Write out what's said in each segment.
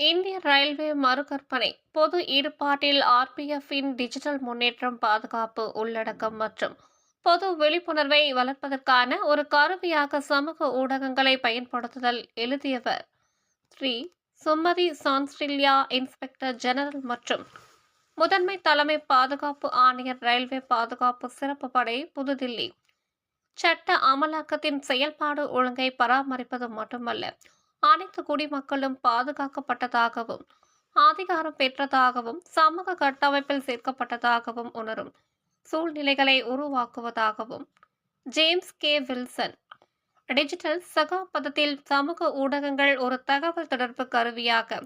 இந்திய ரயில்வே மறுகற்பனை. பொது ஈடுபாட்டில் ஆர்பிஎஃப்பின் டிஜிட்டல் முன்னேற்றம் பாதுகாப்பு உள்ளடக்கம் மற்றும் பொது விழிப்புணர்வை வளர்ப்பதற்கான ஒரு கருவியாக சமூக ஊடகங்களை பயன்படுத்துதல் எழுதியவர். ஸ்ரீ சுமதி சான்ஸ்டில்யா இன்ஸ்பெக்டர் ஜெனரல் மற்றும் முதன்மை தலைமை பாதுகாப்பு ஆணையர் ரயில்வே பாதுகாப்பு சிறப்பு படை புதுதில்லி. சட்ட அமலாக்கத்தின் செயல்பாடு ஒழுங்கை பராமரிப்பது மட்டுமல்ல அனைத்து குடிமக்களும் பாதுகாக்கப்பட்டதாகவும் அதிகாரம் பெற்றதாகவும் சமூக கட்டமைப்பில் சேர்க்கப்பட்டதாகவும் உணரும் சூழ்நிலைகளை உருவாக்குவதாகவும். James K. வில்சன். டிஜிட்டல் சகாபதத்தில் சமூக ஊடகங்கள் ஒரு தகவல் தொடர்பு கருவியாக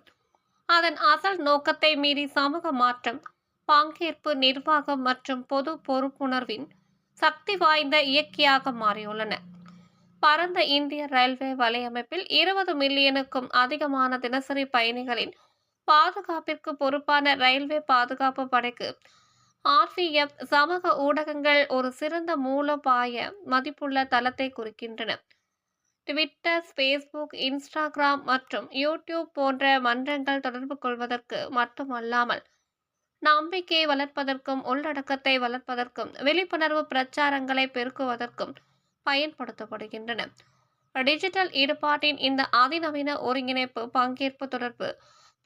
அதன் அசல் நோக்கத்தை மீறி சமூக மாற்றம் பங்கேற்பு நிர்வாகம் மற்றும் பொது பொறுப்புணர்வின் சக்தி வாய்ந்த இயக்கியாக மாறியுள்ளன. பரந்த இந்திய ரயில்வே வலையமைப்பில் இருபது மில்லியனுக்கும் அதிகமான தினசரி பயணிகளின் பாதுகாப்பிற்கு பொறுப்பான ரயில்வே பாதுகாப்பு படைக்கு ஆர்பிஎஃப் சமூக ஊடகங்கள் ஒரு சிறந்த மூலோபாய மதிப்புள்ள தளத்தை குறிக்கின்றன. ட்விட்டர் ஃபேஸ்புக் இன்ஸ்டாகிராம் மற்றும் யூடியூப் போன்ற மன்றங்கள் தொடர்பு கொள்வதற்கு மட்டுமல்லாமல் நம்பிக்கையை வளர்ப்பதற்கும் உள்ளடக்கத்தை வளர்ப்பதற்கும் விழிப்புணர்வு பிரச்சாரங்களை பெருக்குவதற்கும் பயன்படுத்தப்படுகின்றன. டிஜிட்டல் ஈடுபாட்டின் இந்த அதிநவீன ஒருங்கிணைப்பு பங்கேற்பு தொடர்பு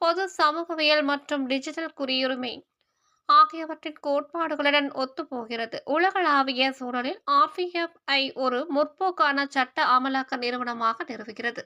பொது சமூகவியல் மற்றும் டிஜிட்டல் குடியுரிமை ஆகியவற்றின் கோட்பாடுகளுடன் ஒத்துப்போகிறது. உலகளாவிய சூழலில் ஆர்பிஎஃப்ஐ ஒரு முற்போக்கான சட்ட அமலாக்க நிறுவனமாக நிறுவுகிறது.